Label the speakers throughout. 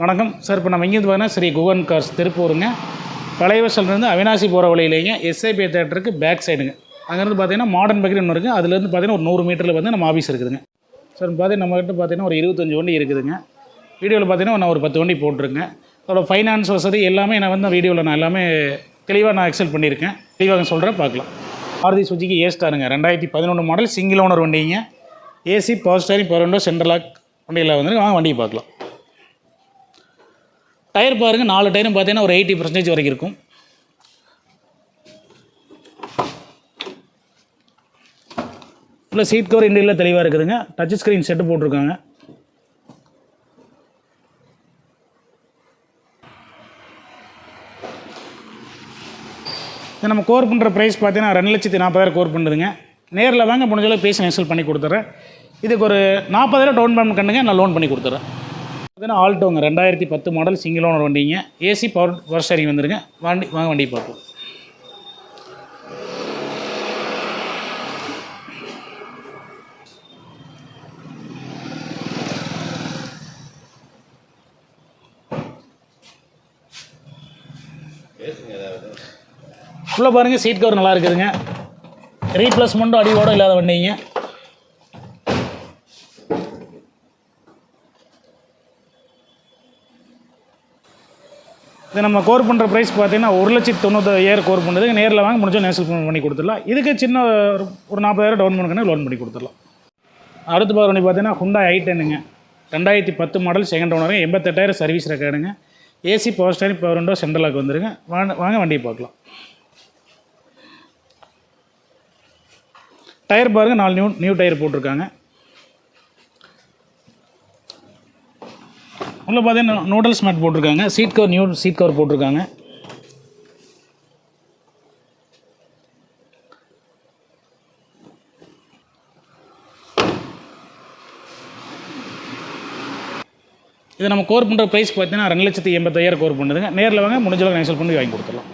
Speaker 1: வணக்கம். சார் இப்போ நம்ம இங்கேருந்து பார்த்தீங்கன்னா ஸ்ரீ குகன் கார்ஸ் திருப்பூருங்க. பழையவசலேருந்து அவினாசி போகிற வழியிலேங்க எஸ்ஐபி தேட்டருக்கு பேக் சைடுங்க அங்கேருந்து பார்த்தீங்கன்னா மாடர்ன் பேக்கரி ஒன்று இருக்குது அதுலேருந்து பார்த்தீங்கன்னா ஒரு நூறு மீட்டரில் வந்து நம்ம ஆஃபீஸ் இருக்குதுங்க. சார் பார்த்தீங்கன்னா நம்மகிட்ட பார்த்தீங்கன்னா ஒரு இருபத்தஞ்சி வண்டி இருக்குதுங்க. வீடியோவில் பார்த்தீங்கன்னா நான் ஒரு பத்து வண்டி போட்டிருக்கேன். அதோட ஃபைனான்ஸ் வசதி எல்லாமே நான் வந்து வீடியோவில் நான் எல்லாமே தெளிவாக நான் எக்ஸல் பண்ணியிருக்கேன். தெளிவாக சொல்கிறேன் பார்க்கலாம். மாருதி சுஜிக்கு ஏஸ்டாருங்க ரெண்டாயிரத்தி பதினொன்று மாடல் சிங்கிள் ஓனர் வண்டிங்க. AC power steering power window central lock வண்டியில் வந்து வாங்க வண்டியை பார்க்கலாம். டயர் பாருங்கள் நாலு டயரும் பார்த்தீங்கன்னா ஒரு எயிட்டி பர்சன்டேஜ் வரைக்கும் இருக்கும். ஃபுல்லாக சீட் கவர் இண்டியில் தெளிவாக இருக்குதுங்க. டச் ஸ்க்ரீன் செட்டு போட்டிருக்காங்க. இது நம்ம கோர் பண்ணுற ப்ரைஸ் பார்த்தீங்கன்னா ரெண்டு லட்சத்தி நாற்பதாயிரம் கோர் பண்ணுதுங்க நேரில் வாங்க முடிஞ்சளவு பேசி நெசல் பண்ணி கொடுத்துட்றேன் இதுக்கு ஒரு நாற்பதாயிரம் டவுன் பேமெண்ட் கண்டுங்க நான் லோன் பண்ணி கொடுத்துட்றேன் பார்த்தீங்கன்னா ஆல்டோங்க. ரெண்டாயிரத்தி பத்து மாடல் சிங்கிள் ஓனர் வண்டிங்க. ஏசி பவர் பவர் ஸ்டேரிங் வந்துருங்க. வண்டி வாங்க வண்டி பார்ப்போம். உள்ளே பாருங்கள் சீட் கவர் நல்லா இருக்குதுங்க. ரீப்ளேஸ்மெண்ட்டும் அடியோடு இல்லாத வண்டிங்க. இது நம்ம கோர் பண்ணுற ப்ரைஸ் பார்த்தீங்கன்னா ஒரு லட்சத்தி தொண்ணூத்தாயிரம் கோர் பண்ணுறதுக்கு நேரில் வாங்க முடிஞ்சா நேசல் பண்ணி கொடுத்துடலாம். இதுக்கு சின்ன ஒரு- ஒரு நாற்பதாயிரம் டவுன் பண்ணி லோன் பண்ணி கொடுத்துடலாம். அடுத்து பார்க்க வண்டி பார்த்தீங்கன்னா ஹுண்டா ஐ டென்னுங்க ரெண்டாயிரத்தி பத்து மாடல் செகண்ட் ஓனருங்க எண்பத்தெட்டாயிரம் service ரெக்கார்டுங்க AC power steering power window சென்ட்ரலாக வந்துருங்க வாங்க வாங்க வண்டியை பார்க்கலாம். டயர் பாருங்கள் நாலு நியூ நியூ டயர் போட்டிருக்காங்க. உள்ளே பார்த்தீங்கன்னா நூடுல்ஸ் மேட் போட்டிருக்காங்க. Seat cover new seat cover போட்டிருக்காங்க. இது நம்ம கோர் பண்ணுற ப்ரைஸ் பார்த்தீங்கன்னா ரெண்டு லட்சத்தி எண்பத்தாயிரம் கோர் பண்ணுதுங்க. நேரில் வாங்க முடிஞ்சளவுக்கு நேசல் பண்ணி வாங்கி கொடுத்துடலாம்.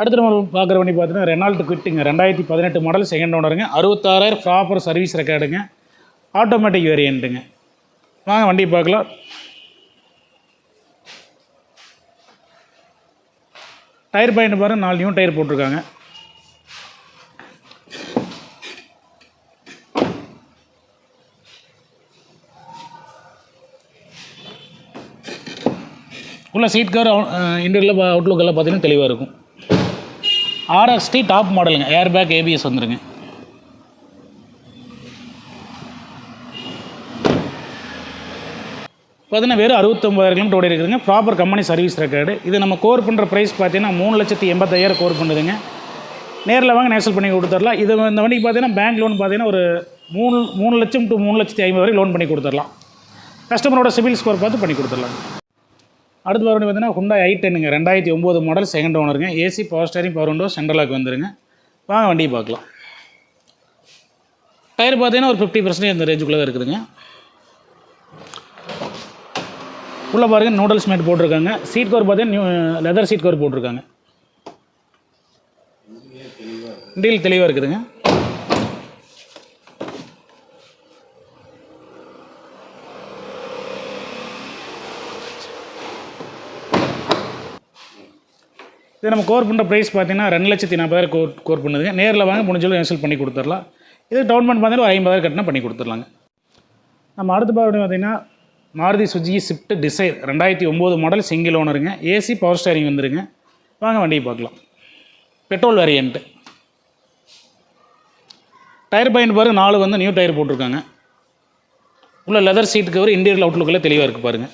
Speaker 1: அடுத்து நம்ம பார்க்குற வண்டி பார்த்தீங்கன்னா ரெனால்ட் குவிட்டுங்க ரெண்டாயிரத்தி பதினெட்டு மாடல் செகண்ட் ஓனருங்க அறுபத்தாறாயிரம் ப்ராப்பர் சர்வீஸ் ரெக்கார்டுங்க ஆட்டோமேட்டிக் வேரியண்ட்டுங்க வாங்க வண்டியை பார்க்கலாம். டயர் பாயிண்ட் பாருங்கள் நாலு நியூ டயர் போட்டிருக்காங்க. உள்ள சீட் கவர் இன்டீரியரில் அவுட்லுக்கெல்லாம் பார்த்தீங்கன்னா தெளிவாக இருக்கும். ஆர்எஸ்டி டாப் மாடலுங்க ஏர் பேக் ஏபிஎஸ் வந்துருங்க. பார்த்தீங்கன்னா வெறும் அறுபத்தொம்பதாயிரம் கிலோமீட்டர் ஓடி இருக்குதுங்க. ப்ராப்பர் கம்பெனி சர்வீஸ் ரெக்கார்டு இது நம்ம கோர் பண்ணுற ப்ரைஸ் பார்த்தீங்கன்னா மூணு லட்சத்தி எண்பத்தாயிரம் கோர் பண்ணுதுங்க. நேரில் வாங்க நேசல் பண்ணி கொடுத்துடலாம். இது இந்த வண்டிக்கு பார்த்தீங்கன்னா பேங்க் லோன் பார்த்தீங்கன்னா ஒரு மூணு மூணு லட்சம் டு மூணு லட்சத்தி ஐம்பது வரை லோன் பண்ணி கொடுத்துடலாம். கஸ்டமரோட சிபில் ஸ்கோர் பார்த்து பண்ணி கொடுத்துடலாம். அடுத்து வர பார்த்தீங்கன்னா ஹுண்டா ஐ டென்னுங்க ரெண்டாயிரத்தி ஒம்பது model second ஓனருங்க AC power steering power window central lock வந்துருங்க. வாங்க வண்டியை பார்க்கலாம். டயர் பார்த்தீங்கன்னா ஒரு ஃபிஃப்டி பர்சன்டேஜ் இந்த ரேஞ்சுக்குள்ளே இருக்குதுங்க. உள்ளே பாருங்க நூடல்ஸ் மேட் போட்டிருக்காங்க. சீட் கவர் பார்த்தீங்கன்னா நியூ லெதர் சீட் கவர் போட்டிருக்காங்க. டீல் தெளிவாக இருக்குதுங்க. இது நம்ம கோர் பண்ணுற ப்ரைஸ் பார்த்தீங்கன்னா ரெண்டு லட்சத்தி நாற்பதாயிரம் கோர் கோர் பண்ணுதுங்க. நேரில் வாங்க முடிஞ்சாலும் என்சல் பண்ணி கொடுத்துடலாம். இது டவுன் பண்ண பார்த்தீங்கன்னா ஒரு ஐம்பதாயிரம் கட்டினா பண்ணி கொடுத்துடலாங்க. நம்ம அடுத்த பார்த்து பார்த்தீங்கன்னா மாருதி சுஜிகி ஸ்விஃப்ட் டிசைர் ரெண்டாயிரத்தி ஒம்பது மாடல் சிங்கிள் ஓனருங்க ஏசி பவர் ஸ்டேரிங் வந்துருங்க வாங்க வண்டியை பார்க்கலாம். பெட்ரோல் வேரியண்ட்டு டயர் பாயிண்ட் பாருங்க நாலு வந்து நியூ டயர் போட்டிருக்காங்க. உள்ள லெதர் சீட் கவர் இன்டீரியல் அவுட்லுக்கில் தெளிவாக இருக்குது பாருங்கள்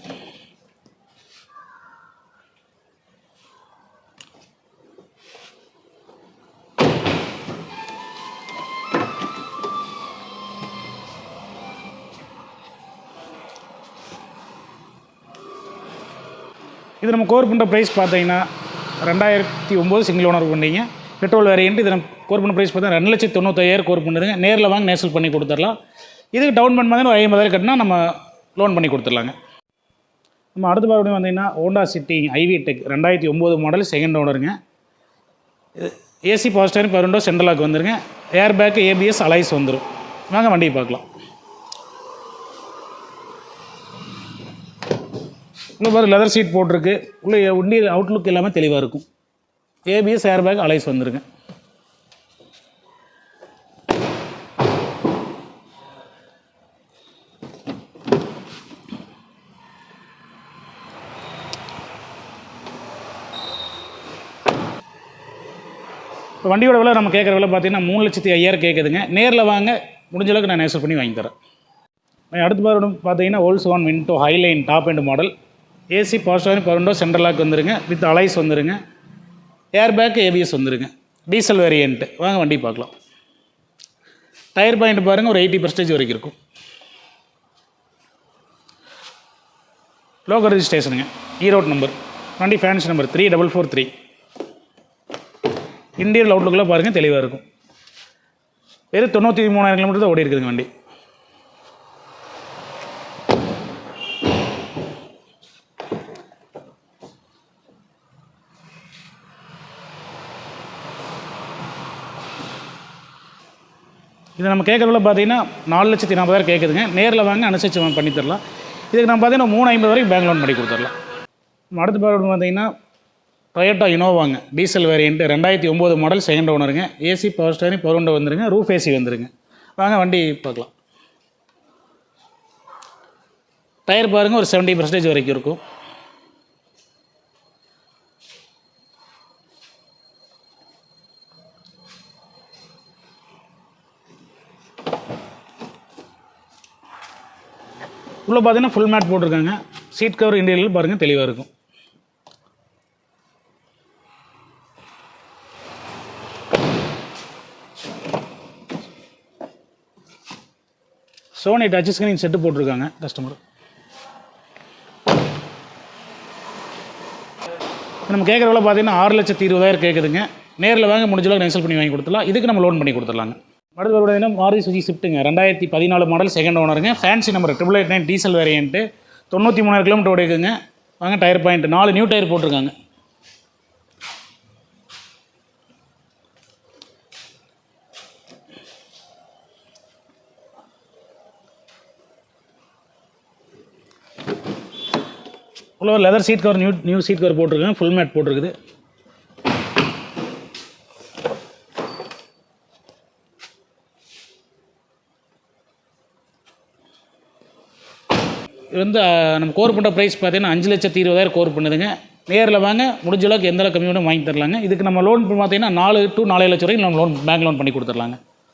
Speaker 1: இது நம்ம கோர் பண்ணுற ப்ரைஸ் பார்த்தீங்கன்னா ரெண்டாயிரத்தி ஒம்பது சிங்கிள் ஓனர் பண்ணீங்க. பெட்ரோல் வேரியண்ட் இது நம்ம கோர் பண்ண ப்ரைஸ் பார்த்தா ரெண்டு லட்சத்தி தொண்ணூத்தாயிரம் கோர் பண்ணுதுங்க நேரில் வாங்க நேசல் பண்ணி கொடுத்துடலாம். இதுக்கு டவுன் பண்ண மாதிரி ஒரு ஐம்பதாயிரம் கட்டினா நம்ம லோன் பண்ணி கொடுத்துடலாங்க. நம்ம அடுத்த பார்க்க வந்தீங்கன்னா ஹோண்டா சிட்டி ஐவி டெக் ரெண்டாயிரத்தி ஒம்பது model second ஓனருங்க AC positive power window central lock வந்துருங்க. ஏர் பேக் ஏபிஎஸ் அலைஸ் வந்துடும் வாங்க வண்டியை பார்க்கலாம். இங்கே பாரு லெதர் சீட் போட்டிருக்கு. உள்ளே உண்டி அவுட்லுக் எல்லாமே தெளிவாக இருக்கும். ஏபிஎஸ் ஏர் பேக் அலைஸ் வந்துருங்க. இப்போ வண்டியோட விலை நம்ம கேட்குற விலை பார்த்தீங்கன்னா மூணு லட்சத்தி ஐயாயிரம் கேட்குதுங்க நேரில் வாங்க. முடிஞ்ச அளவுக்கு நான் நேசர் பண்ணி வாங்கி தரேன். அடுத்த பாரு பார்த்தீங்கன்னா ஓல்ஸ் one Vento highline top end model AC power steering power window central lock வந்துருங்க. வித் அலைஸ் வந்துருங்க. ஏர் பேக் ஏபிஎஸ் வந்துருங்க. டீசல் வேரியண்ட்டு வாங்க வண்டி பார்க்கலாம். டயர் பாயிண்ட் பாருங்கள் ஒரு எயிட்டி பர்சன்டேஜ் வரைக்கும் இருக்கும். லோக்கல் ரிஜிஸ்ட்ரேஷனுங்க ஈரோட் நம்பர் வண்டி fancy number three double four three Indian அவுட்லுக்கெலாம் பாருங்கள் தெளிவாக இருக்கும். வெறும் தொண்ணூற்றி மூணாயிரம் கிலோமீட்டர் தான் ஓடி இருக்குதுங்க வண்டி. இது நம்ம கேட்குறதுல பார்த்தீங்கன்னா நாலு லட்சத்தி நாற்பதாயிரம் கேட்குதுங்க. நேரில் வாங்க அனுசரித்து வாங்க பண்ணி தரலாம். இதுக்கு நம்ம பார்த்தீங்கன்னா மூணு ஐம்பது வரைக்கும் பேங்க் லோன் பண்ணி கொடுத்துடலாம். அடுத்த ப்ராடக்ட் பார்த்தீங்கன்னா டொயோட்டா இனோவாங்க டீசல் வேரியண்ட்டு ரெண்டாயிரத்தி ஒம்பது model second ஓனருங்க AC power steering power window வந்துருங்க. ரூஃப் ஏசி வந்துருங்க. வாங்க வண்டி பார்க்கலாம். டயர் பாருங்கள் ஒரு செவன்ட்டி பர்சன்டேஜ் வரைக்கும் இருக்கும். உள்ளே பார்த்தீங்கன்னா ஃபுல் மேட் போட்டிருக்காங்க. சீட் கவர் இன்டீரியல் பாருங்கள் தெளிவாக இருக்கும். சோனி டச் ஸ்க்ரீன் செட்டு போட்டிருக்காங்க கஸ்டமர் நம்ம கேட்குற விலை பார்த்தீங்கன்னா ஆறு லட்சத்தி இருபதாயிரம் கேட்குதுங்க நேரில் வாங்க முடிஞ்சளவுக்கு நென்சல் நெசல் பண்ணி வாங்கி கொடுத்துடலாம். இதுக்கு நம்ம லோன் பண்ணி கொடுத்துடலாங்க. அடுத்து ஒரு பார்த்தீங்கன்னா மாருதி சுஜி ஸ்விஃப்ட்டுங்க ரெண்டாயிரத்தி பதினாலு model second ஓனருங்க fancy number triple eight nine diesel variant தொண்ணூற்றி மூணாயிரம் கிலோமீட்டர் ஓடிக்குங்க. வாங்க டயர் பாயிண்ட் நாலு நியூ டயர் போட்டிருக்காங்க. உள்ள ஒரு leather seat cover new new seat cover போட்டிருக்கேன் ஃபுல் மேட் போட்டிருக்குது. வந்து நம்ம கோர் பண்ணுற ப்ரைஸ் பார்த்தீங்கன்னா அஞ்சு லட்சத்தி இருபதாயிரம் கோர் பண்ணுதுங்க. நேரில் வாங்க முடிஞ்ச அளவுக்கு எந்த அளவுக்கு கம்மி வாங்கி தரலாங்க. இதுக்கு நம்ம லோன் பார்த்தீங்கன்னா நாலு டு நாலு லட்சம் வரைக்கும் நம்ம லோன் பேங்க் லோன் பண்ணி கொடுத்துடலாங்க.